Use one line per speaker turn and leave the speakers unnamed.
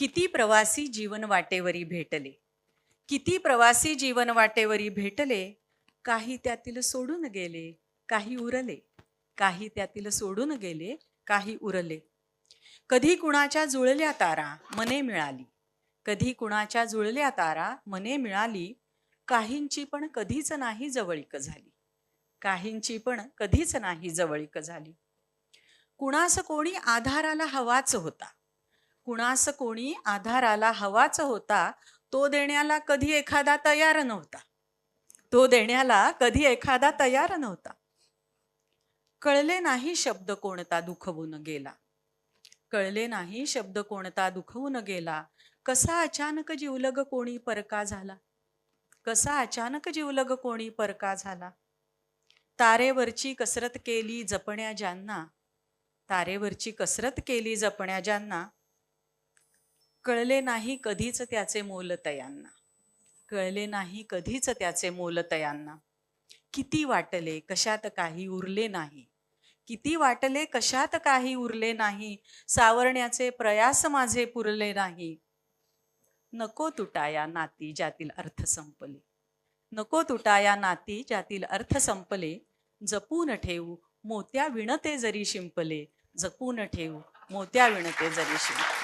किती प्रवासी जीवन वाटेवरी भेटले? किती प्रवासी जीवन वाटेवरी भेटले? काही त्यातील सोडून गेले काही उरले. काही त्यातील सोडून गेले काही उरले. कधी कुणाच्या जुळल्या तारा मने मिळाली. कधी कुणाच्या जुळल्या तारा मने मिळाली. काहींची पण कधीच नाही जवळीक झाली. काहींची पण कधीच नाही जवळीक झाली. कुणास कोणी आधाराला हवाच होता. कुणास कोणी आधाराला हवाच होता तो देण्याला कधी एखादा तयार नव्हता. तो देण्याला कधी एखादा तयार नव्हता. कळले नाही शब्द कोणता दुखवून गेला. कळले नाही शब्द कोणता दुखवून गेला. कसा अचानक जीवलग कोणी परका झाला? कसा अचानक जीवलग कोणी परका झाला? तारेवरची कसरत केली जपण्या ज्यांना. तारेवरची कसरत केली जपण्या ज्यांना. कळले नाही कधीच त्याचे मोलतयांना. कळले नाही कधीच त्याचे मोलतयांना. किती वाटले कशात काही उरले नाही. किती वाटले कशात काही उरले नाही. सावरण्याचे प्रयास माझे पुरले नाही. नको तुटाया नाती ज्यातील अर्थ संपले. नको तुटाया नाती ज्यातील अर्थ संपले. जपून ठेवू मोत्या विणते जरी शिंपले. जपून ठेवू मोत्या विणते जरी शिंपले.